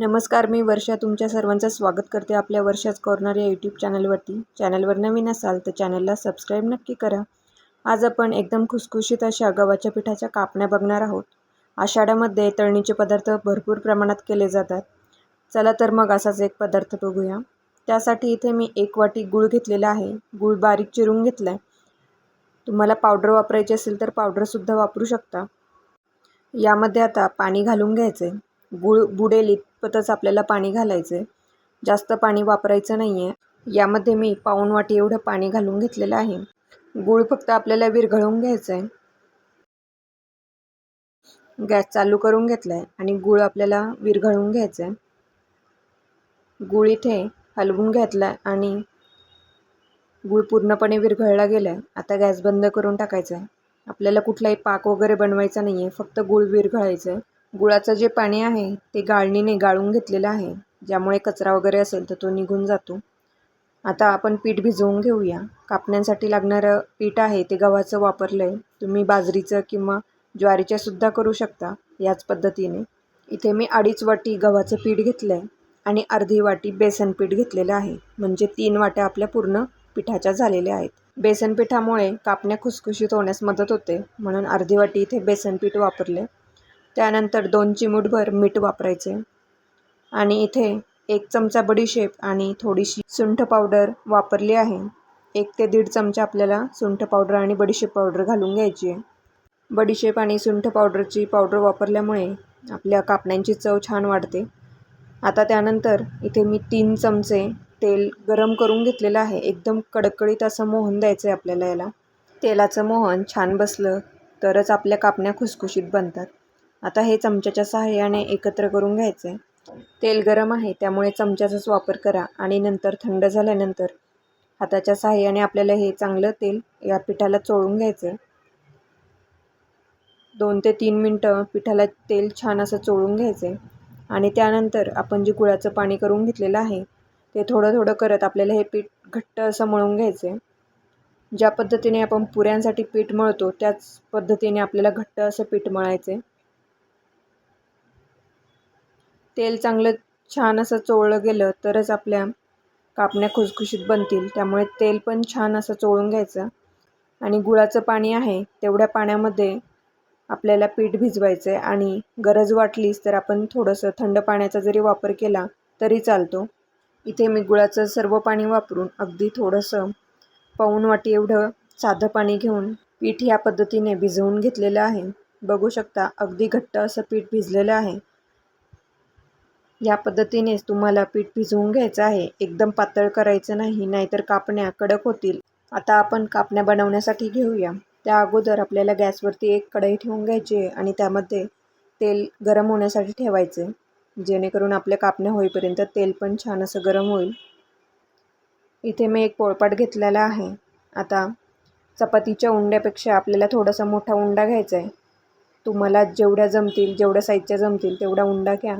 नमस्कार मी वर्षा. तुमच्या सर्वांचं स्वागत करते आपल्या वर्षाच कॉर्नर या यूट्यूब चॅनलवरती. चॅनलवर नवीन असाल तर चॅनलला सबस्क्राईब नक्की करा. आज आपण एकदम खुसखुशीत अशा गव्हाच्या पिठाच्या कापण्या बघणार आहोत. आषाढामध्ये तळणीचे पदार्थ भरपूर प्रमाणात केले जातात. चला तर मग असाच एक पदार्थ बघूया. त्यासाठी इथे मी एक वाटी गूळ घेतलेला आहे. गूळ बारीक चिरून घेतला आहे तुम्हाला पावडर वापरायची असेल तर पावडरसुद्धा वापरू शकता. यामध्ये आता पाणी घालून घ्यायचं आहे गूळ बुडेल इतपतच आपल्याला पाणी घालायचं. आहे जास्त पाणी वापरायचं नाही आहे यामध्ये मी पाऊण वाटी एवढं पाणी घालून घेतलेलं आहे. गूळ फक्त आपल्याला विरघळवून घ्यायचं आहे गॅस चालू करून घेतला आहे आणि गूळ आपल्याला विरघळवून घ्यायचं आहे गूळ इथे हलवून घेतला आणि गूळ पूर्णपणे विरघळला गेला आहे आता गॅस बंद करून टाकायचा आहे आपल्याला कुठलाही पाक वगैरे बनवायचा नाही आहे फक्त गूळ विरघळायचं आहे गुळाचं जे पाणी आहे ते गाळणीने गाळून घेतलेलं आहे. ज्यामुळे कचरा वगैरे असेल तर तो निघून जातो. आता आपण पीठ भिजवून घेऊया. कापण्यासाठी लागणारं पीठ आहे ते गव्हाचं वापरलं आहे तुम्ही बाजरीचं किंवा ज्वारीच्यासुद्धा करू शकता याच पद्धतीने. इथे मी अडीच वाटी गव्हाचं पीठ घेतलं आहे आणि अर्धी वाटी बेसन पीठ घेतलेलं आहे. म्हणजे तीन वाट्या आपल्या पूर्ण पिठाच्या झालेल्या आहेत. बेसन पिठामुळे कापण्या खुसखुशीत होण्यास मदत होते. म्हणून अर्धी वाटी इथे बेसन पीठ वापरले त्यानंतर दोन चिमूटभर मीठ वापरायचे. आणि इथे एक चमचा बडीशेप आणि थोडीशी सुंठ पावडर वापरली आहे. एक ते दीड चमचा आपल्याला सुंठ पावडर आणि बडीशेप पावडर घालून घ्यायची आहे. बडीशेप आणि सुंठ पावडरची पावडर वापरल्यामुळे आपल्या कापण्यांची चव छान वाढते. आता त्यानंतर इथे मी तीन चमचे तेल गरम करून घेतलेलं आहे. एकदम कडकडीत असं मोहन द्यायचं आहे आपल्याला याला. तेलाचं मोहन छान बसलं तरच आपल्या कापण्या खुसखुशीत बनतात. आता हे चमच्याच्या सहाय्याने एकत्र करून घ्यायचं आहे तेल गरम आहे त्यामुळे चमच्याचाच वापर करा आणि नंतर थंड झाल्यानंतर हाताच्या सहाय्याने आपल्याला हे चांगलं तेल या पिठाला चोळून घ्यायचं आहे दोन ते तीन मिनटं पिठाला तेल छान असं चोळून घ्यायचं आहे आणि त्यानंतर आपण जे गुळाचं पाणी करून घेतलेलं आहे ते थोडं थोडं करत आपल्याला हे पीठ घट्ट असं मळून घ्यायचं आहे ज्या पद्धतीने आपण पुऱ्यांसाठी पीठ मळतो त्याच पद्धतीने आपल्याला घट्ट असं पीठ मळायचं आहे तेल चांगलं छान असं चोळलं गेलं तरच आपल्या कापण्या खुसखुशीत बनतील. त्यामुळे तेल पण छान असं चोळून घ्यायचं. आणि गुळाचं पाणी आहे तेवढ्या पाण्यामध्ये आपल्याला पीठ भिजवायचं आहे आणि गरज वाटलीच तर आपण थोडंसं थंड पाण्याचा जरी वापर केला तरी चालतो. इथे मी गुळाचं सर्व पाणी वापरून अगदी थोडंसं पाऊण वाटी एवढं साधं पाणी घेऊन पीठ ह्या पद्धतीने भिजवून घेतलेलं आहे. बघू शकता अगदी घट्ट असं पीठ भिजलेलं आहे. या पद्धतीनेच तुम्हाला पीठ भिजवून घ्यायचं आहे. एकदम पातळ करायचं नाही नाहीतर कापण्या कडक होतील. आता आपण कापण्या बनवण्यासाठी घेऊया. त्या अगोदर आपल्याला गॅसवरती एक कढई ठेवून घ्यायची आहे आणि त्यामध्ये तेल गरम होण्यासाठी ठेवायचे. जेणेकरून आपल्या कापण्या होईपर्यंत तेल पण छान असं गरम होईल. इथे मी एक पोळपाट घेतलेला आहे. आता चपातीच्या उंड्यापेक्षा आपल्याला थोडासा मोठा उंडा घ्यायचा आहे. तुम्हाला जेवढ्या जमतील जेवढ्या साईजच्या जमतील तेवढा उंडा घ्या.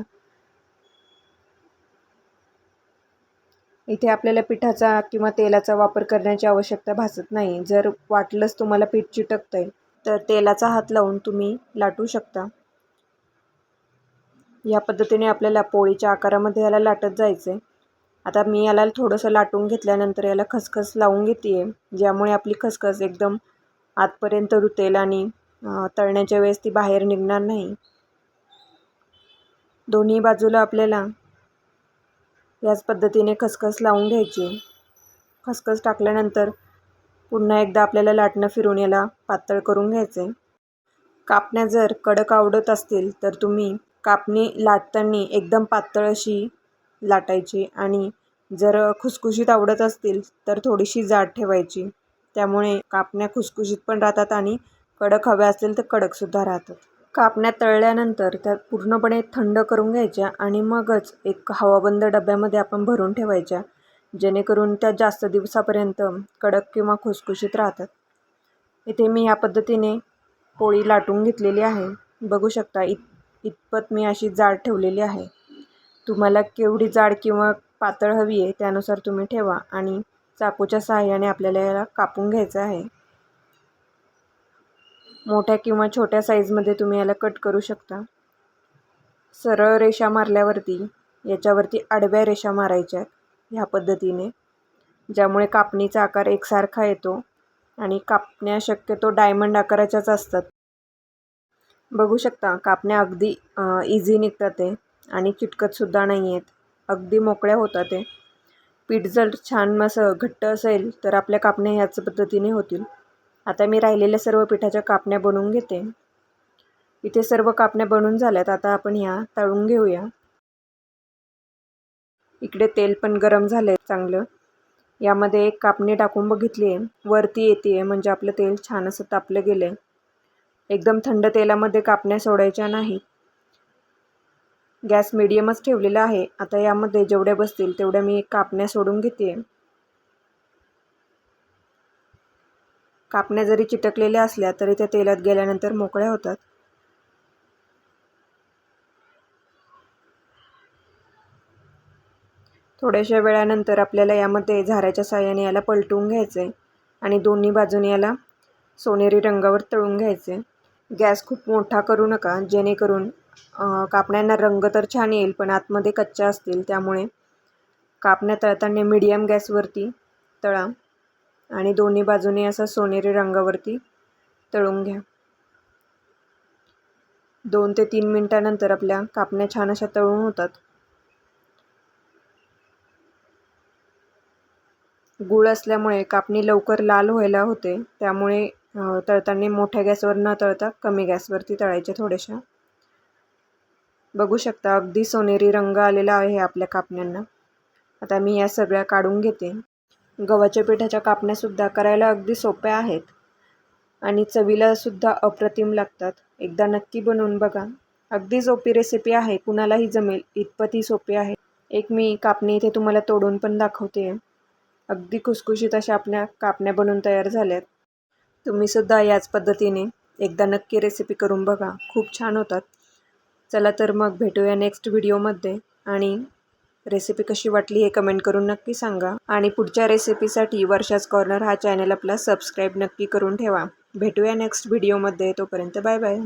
इथे आपल्याला पिठाचा किंवा तेलाचा वापर करण्याची आवश्यकता भासत नाही. जर वाटलंच तुम्हाला पीठ चिटकतं आहे तर तेलाचा हात लावून तुम्ही लाटू शकता. या पद्धतीने आपल्याला पोळीच्या आकारामध्ये याला लाटत जायचं आहे आता मी याला थोडंसं लाटून घेतल्यानंतर याला खसखस लावून घेते आहे ज्यामुळे आपली खसखस एकदम आतपर्यंत रुतेल आणि तळण्याच्या वेळेस ती बाहेर निघणार नाही. दोन्ही बाजूला आपल्याला याच पद्धतीने खसखस लावून घ्यायची. खसखस टाकल्यानंतर पुन्हा एकदा आपल्याला लाटणं फिरून याला पातळ करून घ्यायचे. कापण्या जर कडक आवडत असतील तर तुम्ही कापणी लाटताना एकदम पातळ अशी लाटायची आणि जर खुसखुशीत आवडत असतील तर थोडीशी जाड ठेवायची. त्यामुळे कापण्या खुसखुशीत पण राहतात आणि कडक हव्या असतील तर कडकसुद्धा राहतात. कापण्या तळल्यानंतर त्या पूर्णपणे थंड करून घ्यायच्या आणि मगच एक हवाबंद डब्यामध्ये आपण भरून ठेवायच्या जेणेकरून त्या जास्त दिवसापर्यंत कडक किंवा खुसखुशीत राहतात. इथे मी या पद्धतीने पोळी लाटून घेतलेली आहे. बघू शकता इत इतपत मी अशी जाड ठेवलेली आहे. तुम्हाला केवढी जाड किंवा पातळ हवी आहे त्यानुसार तुम्ही ठेवा आणि चाकूच्या सहाय्याने आपल्याला याला कापून घ्यायचं आहे. मोठ्या किंवा छोट्या साईजमध्ये तुम्ही याला कट करू शकता. सरळ रेषा मारल्यावरती याच्यावरती आडव्या रेषा मारायच्या ह्या पद्धतीने. ज्यामुळे कापणीचा आकार एकसारखा येतो आणि कापण्या शक्यतो डायमंड आकाराच्याच असतात. बघू शकता कापण्या अगदी इझी निघतात ते आणि चिटकतसुद्धा नाही आहेत अगदी मोकळ्या होतात ते. पीठ जर छान असं घट्ट असेल तर आपल्या कापण्या ह्याच पद्धतीने होतील. आता मी राहिलेल्या सर्व पिठाच्या कापण्या बनवून घेते. इथे सर्व कापण्या बनवून झाल्यात. आता आपण ह्या तळून घेऊया. इकडे तेल पण गरम झालं आहे चांगलं. यामध्ये एक कापणी टाकून बघितली आहे. वरती येते आहे म्हणजे आपलं तेल छान असं तापलं गेलं आहे एकदम थंड तेलामध्ये कापण्या सोडायच्या नाही. गॅस मिडियमच ठेवलेला आहे. आता यामध्ये जेवढ्या बसतील तेवढ्या मी कापण्या सोडून घेते. कापण्या जरी चिटकलेल्या असल्या तरी त्या तेलात गेल्यानंतर मोकळ्या होतात. थोड्याशा वेळानंतर आपल्याला यामध्ये झाऱ्याच्या साह्याने याला पलटवून घ्यायचे आणि दोन्ही बाजूने याला सोनेरी रंगावर तळून घ्यायचे गॅस खूप मोठा करू नका जेणेकरून कापण्यांना रंग तर छान येईल पण आतमध्ये कच्च्या असतील त्यामुळे कापण्या तळताना मीडियम गॅसवरती तळा. आणि दोन्ही बाजूने असं सोनेरी रंगावरती तळून घ्या. दोन ते तीन मिनटानंतर आपल्या कापण्या छान अशा तळून होतात. गूळ असल्यामुळे कापणी लवकर लाल व्हायला होते. त्यामुळे तळताना मोठ्या गॅसवर न तळता कमी गॅसवरती तळायचे थोड्याशा बघू शकता अगदी सोनेरी रंग आलेला आहे आपल्या कापण्यांना. आता मी या सगळ्या काढून घेते. गव्हाच्या पिठाच्या कापण्यासुद्धा करायला अगदी सोप्या आहेत. आणि चवीलासुद्धा अप्रतिम लागतात. एकदा नक्की बनवून बघा. अगदी सोपी रेसिपी आहे. कुणालाही जमेल. इतपत ही सोपी आहे. एक मी कापणी इथे तुम्हाला तोडून पण दाखवते. आहे अगदी खुसखुशीत अशा आपल्या कापण्या बनवून तयार झाल्यात. तुम्हीसुद्धा याच पद्धतीने एकदा नक्की रेसिपी करून बघा. खूप छान होतात. चला तर मग भेटूया नेक्स्ट व्हिडिओमध्ये आणि रेसिपी कशी वाटली हे कमेंट करून नक्की सांगा. आणि पुढच्या रेसिपीसाठी वर्षाच कॉर्नर हा चॅनल आपला सबस्क्राईब नक्की करून ठेवा. भेटूया नेक्स्ट व्हिडिओमध्ये तोपर्यंत बाय बाय.